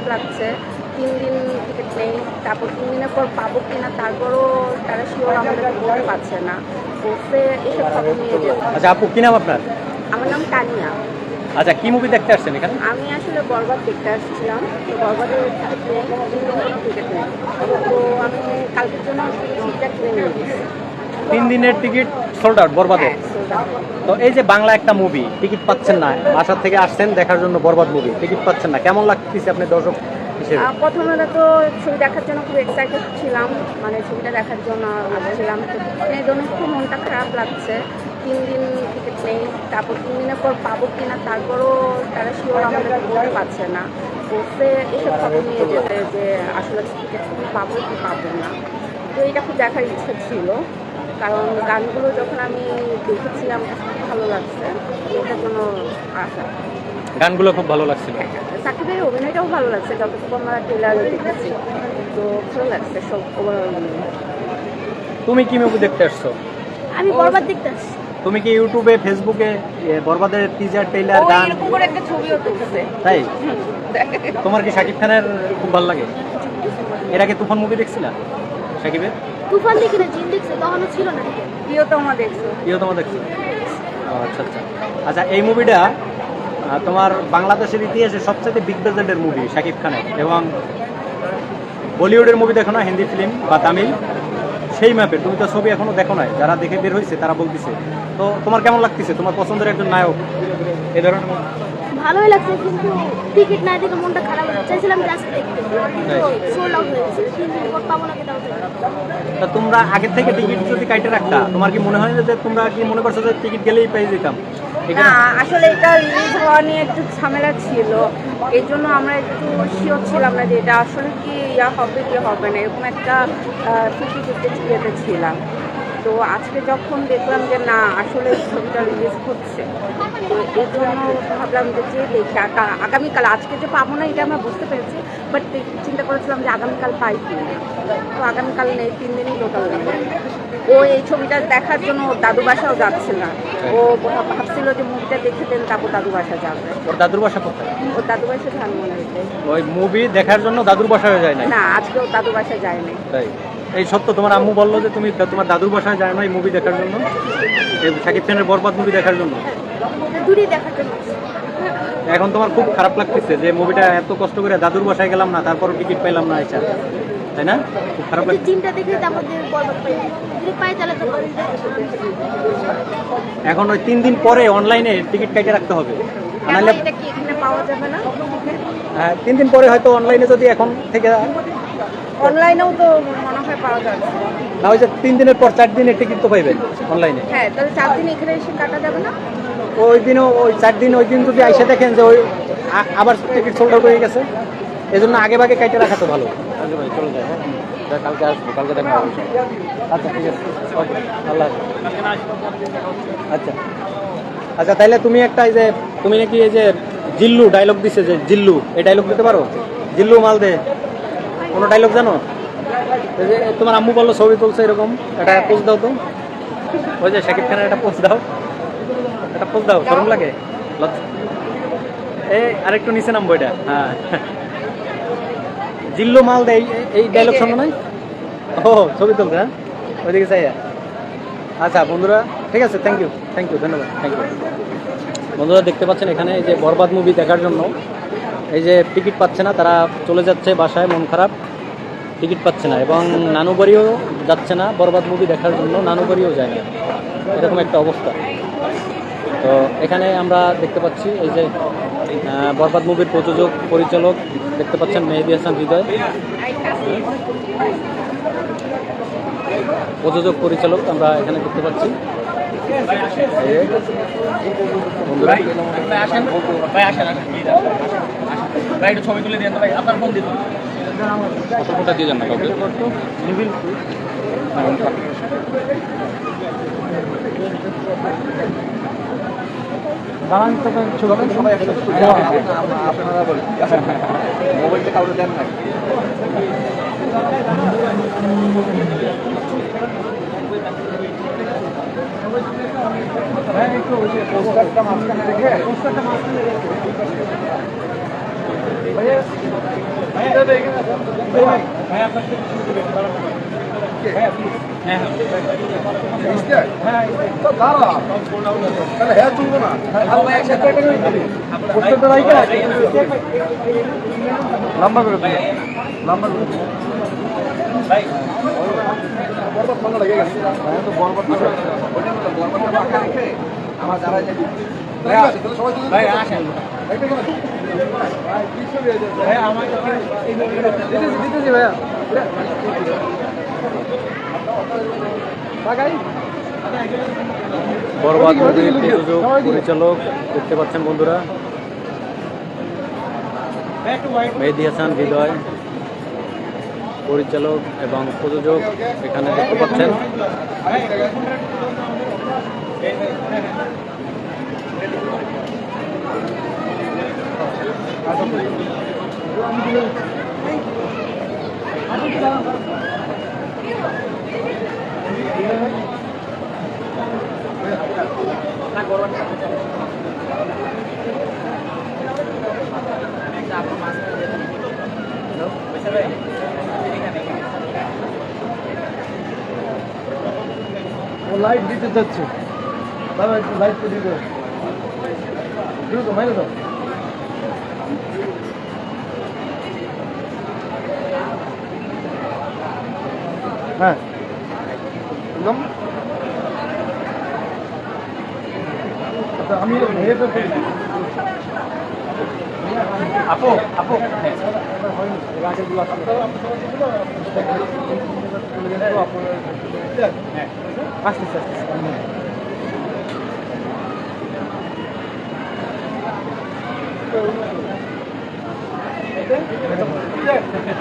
খারাপ লাগছে। তিন দিন টিকিট নেই তারপর তিন দিনের পর পাবো কিনা তারপরও তারা শিওর আমাদের বলতে পারছে না। বলছে এসব খবর নিয়ে যেতে আচ্ছা আপু কি নাম আপনার? আমার নাম তানিয়া। আচ্ছা কি মুভি দেখতে আসছেন এখানে? আমি আসলে বরবাদ দেখতে আসছিলাম। তো বরবাদের টিকিট নেই তিন দিন কোনো টিকিট নেই তো আমি কালকের জন্য সিটটা কিনে নিয়ে গেছি তিন দিনের টিকিট সোল্ড আউট বরবাদে। তো এই যে বাংলা একটা মুভি টিকিট পাচ্ছেন না বাসা থেকে আসছেন, দেখার জন্য বরবাদ মুভি টিকিট পাচ্ছেন না। কেমন লাগতেছে আপনি দর্শক প্রথমে তো ছবি দেখার জন্য খুব এক্সাইটেড ছিলাম মানে ছবিটা দেখার জন্য আসছিলাম তো এই জন্য খুব মনটা খারাপ লাগছে। তিন দিন টিকিট নেই, তারপর তিন দিনের পর পাবো কিনা, তারপরও তারা শিওর আমাদের বলতে পারছে না। বলছে এসব খবর নিয়ে যেতে যে আসলে টিকিট পাবো কি পাবো না। তো এটা খুব দেখার ইচ্ছে ছিল। কারণ গানগুলো যখন আমি দেখেছি আমার কাছে খুব ভালো লাগছে। এটার জন্য আসা গানগুলো খুব ভালো লাগছিল। সাকিবের অভিনয়টাও ভালো লাগছে যতটুকু আমরা ট্রেলারে দেখেছি। তো ভালো লাগছে সব ওভারঅল তুমি কি মুভি দেখতে আসছো? আমি বরবাদ দেখতে আসছি। তুমি কি ইউটিউবে ফেসবুকে বরবাদের টিজার টেইলার গান? এরকম করে একটা ছবিও দেখেছে তাই? তোমার কি শাকিব খানের খুব ভালো লাগে? এর আগে তুফান মুভি দেখছিলা শাকিবের তুফান দেখি না জিন দেখছে তখনও ছিল না। প্রিয়তমা দেখছ। তোমার দেখছ। ও, আচ্ছা আচ্ছা। আচ্ছা এই মুভিটা তোমার বাংলাদেশের ইতিহাসে সবচেয়ে বিগ বাজেটের মুভি শাকিব খানের। এবং বলিউডের মুভি দেখো না হিন্দি ফিল্ম বা তামিল। সেই ম্যাপে তুমি তো ছবি এখনও দেখো নাই। যারা দেখে বের হয়েছে তারা বলতেছে। তো তোমার কেমন লাগতেছে? তোমার পছন্দের একজন নায়ক? এ ধরনের? ভালোই লাগছে কিন্তু টিকিট না দেখে মনটা খারাপ হয়ে। চাইছিলাম জাস্ট দেখতে কিন্তু সোল্ড আউট হয়ে গেছে। তিন দিন পর পাবো না কেন তা তোমরা আগে থেকে টিকিট যদি কাটে রাখতা তোমার কি মনে হয় না যে তোমরা কি মনে করছ যে টিকিট গেলেই পেয়ে যেতাম? না আসলে এটা রিলিজ হওয়া নিয়ে একটু ঝামেলা ছিল। এই জন্য আমরা একটু শিওর ছিলাম না যে এটা আসলে কি ইয়া হবে কি হবে না এরকম একটা ফিফটি ফিফটি ছিলাম। তো আজকে যখন দেখলাম যে না আসলে ছবিটা রিলিজ হচ্ছে তো এই জন্য ভাবলাম যে যে দেখি আগামীকাল আজকে যে পাবো না এটা আমরা বুঝতে পেরেছি বাট চিন্তা করেছিলাম যে আগামীকাল পাই কি তো আগামীকাল নেই তিন দিনই টোটাল ও এই ছবিটা দেখার জন্য ওর দাদু বাসাও যাচ্ছে না। ও ভাবছিল যে মুভিটা দেখে দেন তারপর দাদু বাসা যাবে। ওর দাদুর বাসা কোথায়? ওর দাদু বাসা ধানমন্ডিতে ওই মুভি দেখার জন্য দাদুর বাসায় যায় না না আজকে ওর দাদু বাসা যায়নি তাই? এই সত্য তোমার আম্মু বলল যে তুমি তোমার দাদুর বাসায় যায় না এই মুভি দেখার জন্য। এই শাকিব খানের বরবাদ মুভি দেখার জন্য। দূরেই দেখার জন্য। এখন তোমার খুব খারাপ লাগতেছে যে মুভিটা এত কষ্ট করে দাদুর বাসায় গেলাম না তারপর টিকিট পাইলাম না আইসা। তাই না? খুব খারাপ লাগছে তো আমাদের বরবাদ পাই যদি পাই তাহলে তো। এখন ওই তিন দিন পরে অনলাইনে টিকিট কেটে রাখতে হবে। নাহলে এটা কি এখানে পাওয়া যাবে না? হ্যাঁ, তিন দিন পরে হয়তো অনলাইনে যদি এখন থেকে অনলাইনেও তো মনে হয় পাওয়া যাচ্ছে না ওই যে তিন দিনের পর চার দিনের টিকিট তো পাইবেন অনলাইনে? হ্যাঁ তাহলে চার দিন এখানে এসে কাটা যাবে না? ওই দিনও ওই চার দিন ওই দিন যদি আইসে দেখেন যে ওই আবার টিকিট সোল্ড আউট হয়ে গেছে এই জন্য আগে ভাগে কাইটে রাখা তো ভালো। আগে ভাই চলে যায় হ্যাঁ? কালকে আসব কালকে দেখা হবে। আচ্ছা ঠিক আছে। ওকে আল্লাহ আচ্ছা। আচ্ছা তাইলে তুমি একটা এই যে তুমি নাকি এই যে জিল্লু ডায়লগ দিছে যে জিল্লু এই ডায়লগ দিতে পারো? জিল্লু মাল দে। কোনো ডায়লগ জানো? তোমার আম্মু বলল ছবি তুলছে এরকম একটা পোস্ট দাও তো। ওই যে শাকিব খানের একটা পোস্ট দাও। একটা পোস্ট দাও, গরম লাগে? এই আরেকটু নিচে নামবো এটা। হ্যাঁ। জিল্লো মাল দেয় এই- ডায়লগ শোনো নাই? ও, ছবি তুলছে হ্যাঁ? ওইদিকে চাই আচ্ছা বন্ধুরা, ঠিক আছে থ্যাংক ইউ থ্যাংক ইউ ধন্যবাদ থ্যাংক ইউ বন্ধুরা, দেখতে পাচ্ছেন এখানে যে বরবাদ মুভি দেখার জন্য এই যে টিকিট পাচ্ছে না, তারা চলে যাচ্ছে বাসায়, মন খারাপ। টিকিট পাচ্ছে না এবং নানু বাড়িও যাচ্ছে না, বরবাদ মুভি দেখার জন্য নানু বাড়িও যায় না এরকম একটা অবস্থা। তো এখানে আমরা দেখতে পাচ্ছি এই যে বরবাদ মুভির প্রযোজক, পরিচালক দেখতে পাচ্ছেন মেহেদি হাসান হৃদয়। প্রযোজক, পরিচালক আমরা এখানে দেখতে পাচ্ছি। এই যে, বন্ধুরা ফটোটা দিয়ে যান না কাউকে মোবাইলটা কাউকে দেন না পোস্টারটা মাঝখানে রেখে পোস্টারটা মাঝখানে রেখে লম্বা করে। লম্বা করে দিন। বরবাদ আমার যারা সবাই বরবাদ মুভির পরিচালক দেখতে পাচ্ছেন বন্ধুরা। মেহেদি হাসান, হৃদয় পরিচালক এবং প্রযোজক এখানে দেখতে পাচ্ছেন। ও লাইট দিতে যাচ্ছে বাবা একটু লাইট তো দিবে। দ্রুত মাইনে দাও। হ্যাঁ। আমি আপু আপু। আসতে আসতে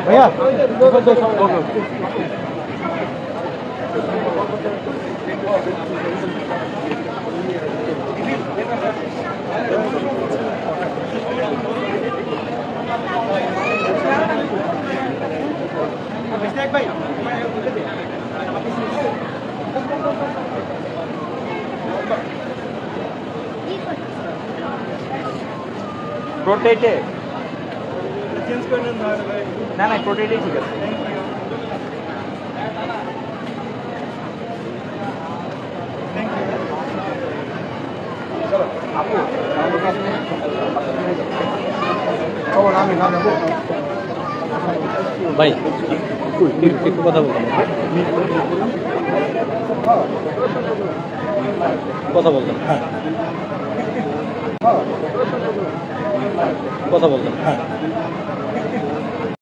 ভাইয়া। প্রোটেটে না না প্রোটেটেই ঠিক আছে খবর আমি না নেব ভাই একটু- কথা বলতাম কথা বলতাম কথা বলতাম